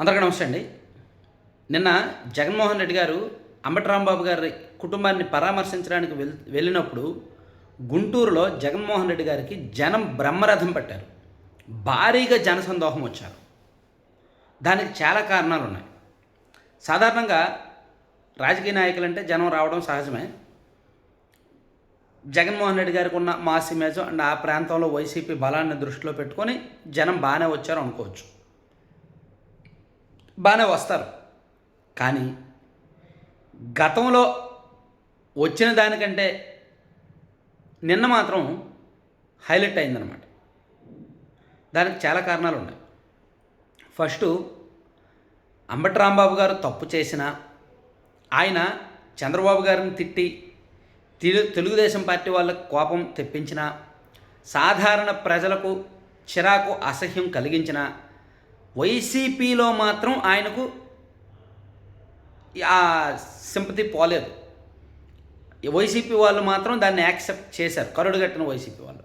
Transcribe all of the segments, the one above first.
అందరికీ నమస్తే అండి. నిన్న జగన్మోహన్ రెడ్డి గారు అంబటరాంబాబు గారి కుటుంబాన్ని పరామర్శించడానికి వెల్ వెళ్ళినప్పుడు గుంటూరులో జగన్మోహన్ రెడ్డి గారికి జనం బ్రహ్మరథం పట్టారు. భారీగా జనసందోహం వచ్చారు. దానికి చాలా కారణాలు ఉన్నాయి. సాధారణంగా రాజకీయ నాయకులంటే జనం రావడం సహజమే. జగన్మోహన్ రెడ్డి గారికి ఉన్న మాస్ ఇమేజ్ అండ్ ఆ ప్రాంతంలో వైసీపీ బలాన్ని దృష్టిలో పెట్టుకొని జనం బాగానే వచ్చారు అనుకోవచ్చు. బాగానే వస్తారు. కానీ గతంలో వచ్చిన దానికంటే నిన్న మాత్రం హైలైట్ అయిందనమాట దానికి చాలా కారణాలు ఉన్నాయి. ఫస్ట్ అంబటి రాంబాబు గారు తప్పు చేసిన ఆయన చంద్రబాబు గారిని తిట్టి తెలుగుదేశం పార్టీ వాళ్ళకు కోపం తెప్పించిన సాధారణ ప్రజలకు చిరాకు అసహ్యం కలిగించిన వైసీపీలో మాత్రం ఆయనకు ఆ సింపతి పోలేదు. వైసీపీ వాళ్ళు మాత్రం దాన్ని యాక్సెప్ట్ చేశారు. కరుడు కట్టిన వైసీపీ వాళ్ళు.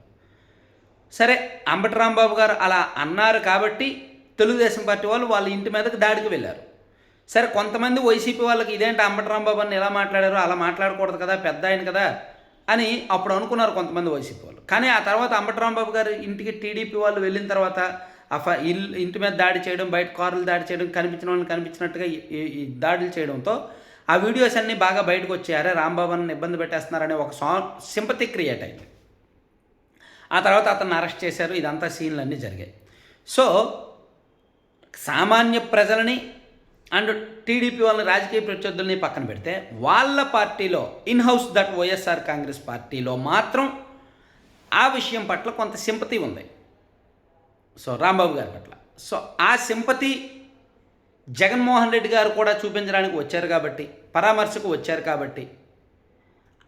సరే అంబటి రాంబాబు గారు అలా అన్నారు కాబట్టి తెలుగుదేశం పార్టీ వాళ్ళు వాళ్ళ ఇంటి మీదకి దాడికి వెళ్ళారు. సరే కొంతమంది వైసీపీ వాళ్ళకి ఇదేంటి అంబటి రాంబాబు అని ఎలా మాట్లాడారు అలా మాట్లాడకూడదు కదా పెద్ద ఆయన కదా అని అప్పుడు అనుకున్నారు కొంతమంది వైసీపీ వాళ్ళు. కానీ ఆ తర్వాత అంబటి రాంబాబు గారు ఇంటికి టీడీపీ వాళ్ళు వెళ్ళిన తర్వాత ఆ ఫ ఇల్లు ఇంటి మీద దాడి చేయడం బయట కార్లు దాడి చేయడం కనిపించిన వాళ్ళని కనిపించినట్టుగా ఈ- దాడులు చేయడంతో ఆ వీడియోస్ అన్నీ బాగా బయటకు వచ్చాయి రాంబాబు అన్న ఇబ్బంది పెట్టేస్తున్నారనే ఒక సా సింపతి క్రియేట్ అయింది. ఆ తర్వాత అతన్ని అరెస్ట్ చేశారు. ఇదంతా సీన్లు అన్నీ జరిగాయి. సో సామాన్య ప్రజలని అండ్ టీడీపీ వాళ్ళని రాజకీయ ప్రత్యర్థుల్ని పక్కన పెడితే వాళ్ళ పార్టీలో in house that YSR Congress పార్టీలో మాత్రం ఆ విషయం పట్ల కొంత సింపతి ఉంది. సో రాంబాబు గారి పట్ల. సో ఆ సింపతి జగన్మోహన్ రెడ్డి గారు కూడా చూపించడానికి వచ్చారు కాబట్టి పరామర్శకు వచ్చారు కాబట్టి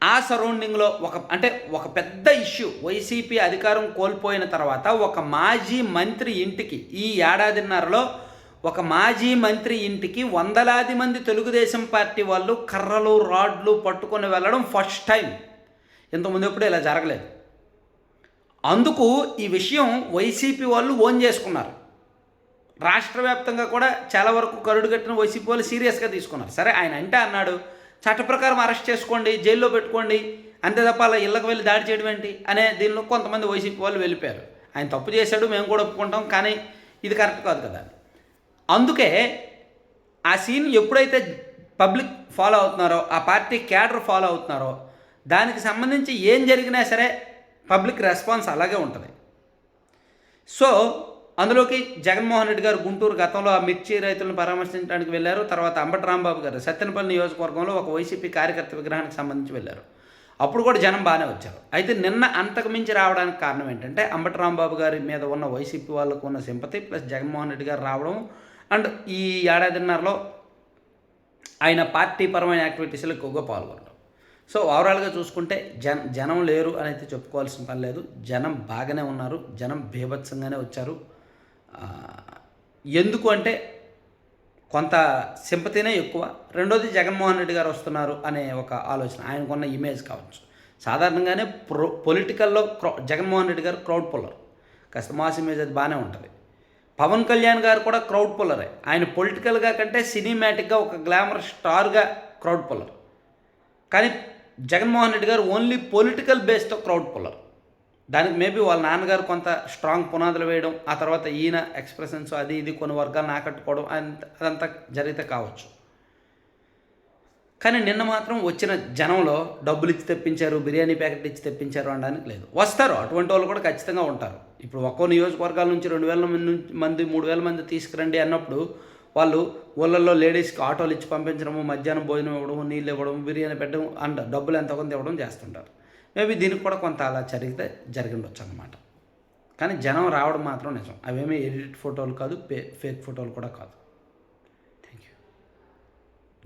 ఆ సరౌండింగ్లో ఒక అంటే ఒక పెద్ద ఇష్యూ వైసీపీ అధికారం కోల్పోయిన తర్వాత ఒక మాజీ మంత్రి ఇంటికి ఈ ఏడాదిన్నరలో ఒక మాజీ మంత్రి ఇంటికి వందలాది మంది తెలుగుదేశం పార్టీ వాళ్ళు కర్రలు రాడ్లు పట్టుకొని వెళ్ళడం ఫస్ట్ టైం ఇంతకుముందు ఎప్పుడు ఇలా జరగలేదు. అందుకు ఈ విషయం వైసీపీ వాళ్ళు ఓన్ చేసుకున్నారు. రాష్ట్ర వ్యాప్తంగా కూడా చాలా వరకు కరుడు కట్టిన వైసీపీ వాళ్ళు సీరియస్గా తీసుకున్నారు. సరే ఆయన అంటే అన్నాడు చట్ట ప్రకారం అరెస్ట్ చేసుకోండి జైల్లో పెట్టుకోండి అంతే తప్ప అలా ఇళ్ళకి వెళ్ళి దాడి చేయడం ఏంటి అనే దీనిలో కొంతమంది వైసీపీ వాళ్ళు వెళ్ళిపోయారు. ఆయన తప్పు చేశాడు మేము కూడా ఒప్పుకుంటాం కానీ ఇది కరెక్ట్ కాదు కదా అందుకే ఆ సీన్ ఎప్పుడైతే పబ్లిక్ ఫాలో అవుతున్నారో ఆ పార్టీ క్యాడర్ ఫాలో అవుతున్నారో దానికి సంబంధించి ఏం జరిగినా సరే పబ్లిక్ రెస్పాన్స్ అలాగే ఉంటుంది. సో అందులోకి జగన్మోహన్ రెడ్డి గారు గుంటూరు గతంలో ఆ మిర్చి రైతులను పరామర్శించడానికి వెళ్ళారు. తర్వాత అంబటి రాంబాబు గారు సత్యనపల్లి నియోజకవర్గంలో ఒక వైసీపీ కార్యకర్త విగ్రహానికి సంబంధించి వెళ్ళారు. అప్పుడు కూడా జనం బాగానే వచ్చారు. అయితే నిన్న అంతకు మించి రావడానికి కారణం ఏంటంటే అంబటి రాంబాబు గారి మీద ఉన్న వైసీపీ వాళ్ళకు ఉన్న సింపతి ప్లస్ జగన్మోహన్ రెడ్డి గారు రావడం అండ్ ఈ ఏడాదిన్నరలో ఆయన పార్టీ పరమైన యాక్టివిటీస్లో ఎక్కువగా పాల్గొనడం. సో ఓవరాల్గా చూసుకుంటే జన జనం లేరు అని అయితే చెప్పుకోవాల్సిన పని లేదు. జనం బాగానే ఉన్నారు. జనం బీభత్సంగానే వచ్చారు. ఎందుకు అంటే కొంత సింపతినే ఎక్కువ. రెండోది జగన్మోహన్ రెడ్డి గారు వస్తున్నారు అనే ఒక ఆలోచన. ఆయనకున్న ఇమేజ్ కావచ్చు. సాధారణంగానే ప్రో పొలిటికల్లో క్రౌ జగన్మోహన్ రెడ్డి గారు క్రౌడ్ పుల్లర్ కాస్త మాస్ ఇమేజ్ అది బాగానే ఉంటుంది. పవన్ కళ్యాణ్ గారు కూడా క్రౌడ్ పుల్లరే ఆయన పొలిటికల్గా కంటే సినిమాటిక్గా ఒక గ్లామర్ స్టార్గా క్రౌడ్ పుల్లర్ కానీ జగన్మోహన్ రెడ్డి గారు ఓన్లీ పొలిటికల్ బేస్తో క్రౌడ్ పుల్లర్ దానికి మేబీ వాళ్ళ నాన్నగారు కొంత స్ట్రాంగ్ పునాదులు వేయడం ఆ తర్వాత ఈయన ఎక్స్ప్రెషన్స్ అది ఇది కొన్ని వర్గాలను ఆకట్టుకోవడం అంత- అదంతా జరిగితే కావచ్చు. కానీ నిన్న మాత్రం వచ్చిన జనంలో డబ్బులు ఇచ్చి తెప్పించారు బిర్యానీ ప్యాకెట్ ఇచ్చి తెప్పించారు అనడానికి లేదు. వస్తారు అటువంటి వాళ్ళు కూడా ఖచ్చితంగా ఉంటారు. ఇప్పుడు ఒక్కో నియోజకవర్గాల నుంచి రెండు వేల మంది మంది మూడు వేల మంది తీసుకురండి అన్నప్పుడు వాళ్ళు ఊళ్ళల్లో లేడీస్కి ఆటోలు ఇచ్చి పంపించడము మధ్యాహ్నం భోజనం ఇవ్వడము నీళ్ళు ఇవ్వడం బిర్యానీ పెట్టడం అండ్ డబ్బులు ఎంత కొంత ఇవ్వడం చేస్తుంటారు. మేబీ దీనికి కూడా కొంత అలా జరిగితే జరిగిండొచ్చు అన్నమాట. కానీ జనం రావడం మాత్రం నిజం. అవేమీ ఎడిట్ ఫోటోలు కాదు ఫేక్ ఫోటోలు కూడా కాదు.